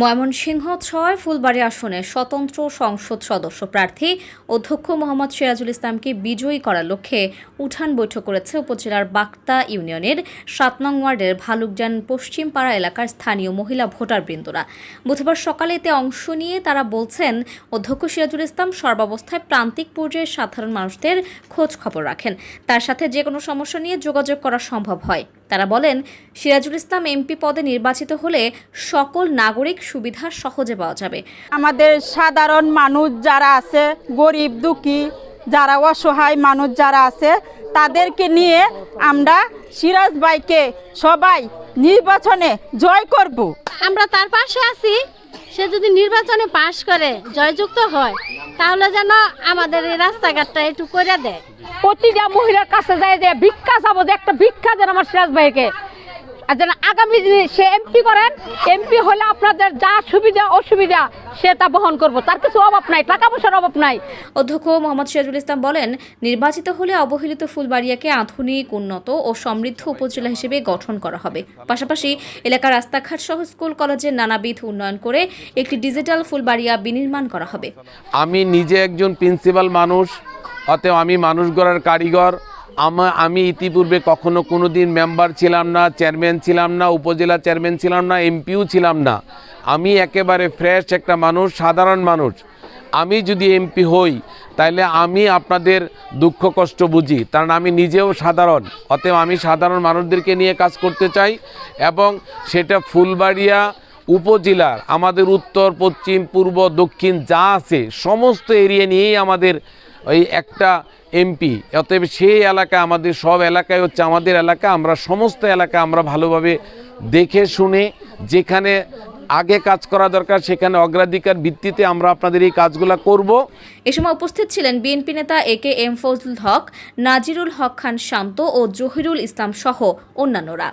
ময়মনসিংহ ছয়, ফুলবাড়ি আসনে স্বতন্ত্র সংসদ সদস্য প্রার্থী অধ্যক্ষ মোহাম্মদ সিরাজুল ইসলামকে বিজয়ী করার লক্ষ্যে উঠান বৈঠক করেছে উপজেলার বাক্তা ইউনিয়নের সাত নং ওয়ার্ডের ভালুকজান পশ্চিমপাড়া এলাকার স্থানীয় মহিলা ভোটারবৃন্দরা। বুধবার সকালে এতে অংশ নিয়ে তারা বলছেন, অধ্যক্ষ সিরাজুল ইসলাম সর্বাবস্থায় প্রান্তিক পর্যায়ের সাধারণ মানুষদের খোঁজ খবর রাখেন। তার সাথে যে কোনো সমস্যা নিয়ে যোগাযোগ করা সম্ভব হয়। তারা বলেন সিরাজুল ইসলাম এমপি পদে নির্বাচিত হলে সকল নাগরিক সুবিধা সহজে পাওয়া যাবে। আমাদের সাধারণ মানুষ যারা আছে গরিব দুঃখী যারা অসহায় মানুষ যারা আছে তাদেরকে নিয়ে আমরা সিরাজ ভাইকে সবাই নির্বাচনে জয় করব। আমরা তার পাশে আছি। সে যদি নির্বাচনে পাশ করে জয়যুক্ত হয় তাহলে যেন আমাদের এই রাস্তাঘাটটা একটু করে দেয়। প্রতিটা মহিলার কাছে যায় যে ভিক্ষা চাবো যে একটা ভিক্ষা যেন আমার সিরাজ ভাইকে। আর যেন আগামী দিনে সে এমপি করেন এমপি হলে আপনাদের যা সুবিধা অসুবিধা সে তা বহন করব। তার কিছু অভাব নাই টাকা পয়সার অভাব নাই। অধ্যক্ষ মোহাম্মদ সিরাজুল ইসলাম বলেন নির্বাচিত হলে অবহেলিত ফুলবাড়িয়াকে আধুনিক উন্নত ও সমৃদ্ধ উপজেলা হিসেবে গঠন করা হবে। পাশাপাশি এলাকার রাস্তাঘাট সহ স্কুল কলেজের নানাবিধ উন্নয়ন করে একটি ডিজিটাল ফুলবাড়িয়া বিনির্মাণ করা হবে। আমি নিজে একজন প্রিন্সিপাল মানুষ অতএব আমি মানুষ গড়ার কারিগর। আমা আমি ইতিপূর্বে কখনো কোনো দিন মেম্বার ছিলাম না, চেয়ারম্যান ছিলাম না, উপজেলা চেয়ারম্যান ছিলাম না, এমপিও ছিলাম না। আমি একেবারে ফ্রেশ একটা মানুষ, সাধারণ মানুষ। আমি যদি এমপি হই তাহলে আমি আপনাদের দুঃখ কষ্ট বুঝি, কারণ আমি নিজেও সাধারণ। অতএব আমি সাধারণ মানুষদেরকে নিয়ে কাজ করতে চাই এবং সেটা ফুলবাড়িয়া উপজেলার, আমাদের উত্তর, পশ্চিম, পূর্ব, দক্ষিণ যা আছে, সমস্ত এরিয়া নিয়েই আমাদের ওই একটা এমপি অতএব সেই এলাকা আমাদের, সব এলাকায় হচ্ছে আমাদের এলাকা। আমরা সমস্ত এলাকা আমরা ভালোভাবে দেখে শুনে যেখানে আগে কাজ করা দরকার, সেখানে অগ্রাধিকার ভিত্তিতে আমরা আপনাদের এই কাজগুলো করব। এ সময় উপস্থিত ছিলেন বিএনপি নেতা A K M Fazlul Haque, Nazirul Haque Khan Shanto ও জহিরুল ইসলাম সহ অন্যান্যরা।